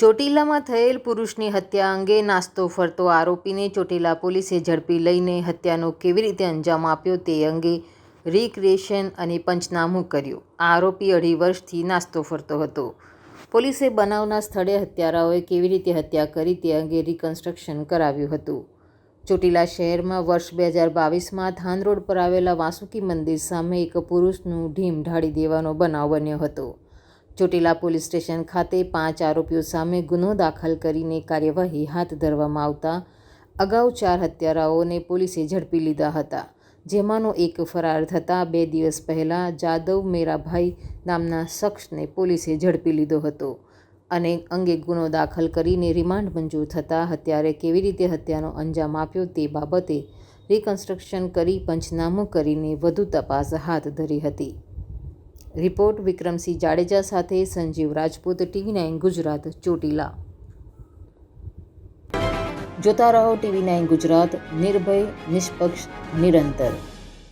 ચોટીલામાં થયેલ પુરુષની હત્યા અંગે નાસ્તો ફરતો આરોપીને ચોટીલા પોલીસે ઝડપી લઈને હત્યાનો કેવી રીતે અંજામ આપ્યો તે અંગે રિક્રિએશન અને પંચનામું કર્યું. આ આરોપી અઢી વર્ષથી નાસ્તો ફરતો હતો. પોલીસે બનાવના સ્થળે હત્યારાઓએ કેવી રીતે હત્યા કરી તે અંગે રિકન્સ્ટ્રક્શન કરાવ્યું હતું. ચોટીલા શહેરમાં વર્ષ બે હજાર બાવીસમાં ધાન રોડ પર આવેલા વાસુકી મંદિર સામે એક પુરુષનું ઢીમ ઢાળી દેવાનો બનાવ બન્યો હતો. ચોટીલા પોલીસ સ્ટેશન ખાતે પાંચ આરોપીઓ સામે ગુનો દાખલ કરીને કાર્યવાહી હાથ ધરવામાં આવતા અગાઉ ચાર હત્યારાઓને પોલીસે ઝડપી લીધા હતા, જેમાંનો એક ફરાર થતાં બે દિવસ પહેલાં જાદવ મેરાભાઈ નામના શખ્સને પોલીસે ઝડપી લીધો હતો અને અંગે ગુનો દાખલ કરીને રિમાન્ડ મંજૂર થતાં હત્યારે કેવી રીતે હત્યાનો અંજામ આપ્યો તે બાબતે રિકન્સ્ટ્રક્શન કરી પંચનામું કરીને વધુ તપાસ હાથ ધરી હતી. રિપોર્ટ વિક્રમસિંહ જાડેજા સાથે સંજીવ રાજપૂત, ટીવી નાઇન ગુજરાત, ચોટીલા. જોતા રહો ટીવી નાઇન ગુજરાત, નિર્ભય, નિષ્પક્ષ, નિરંતર.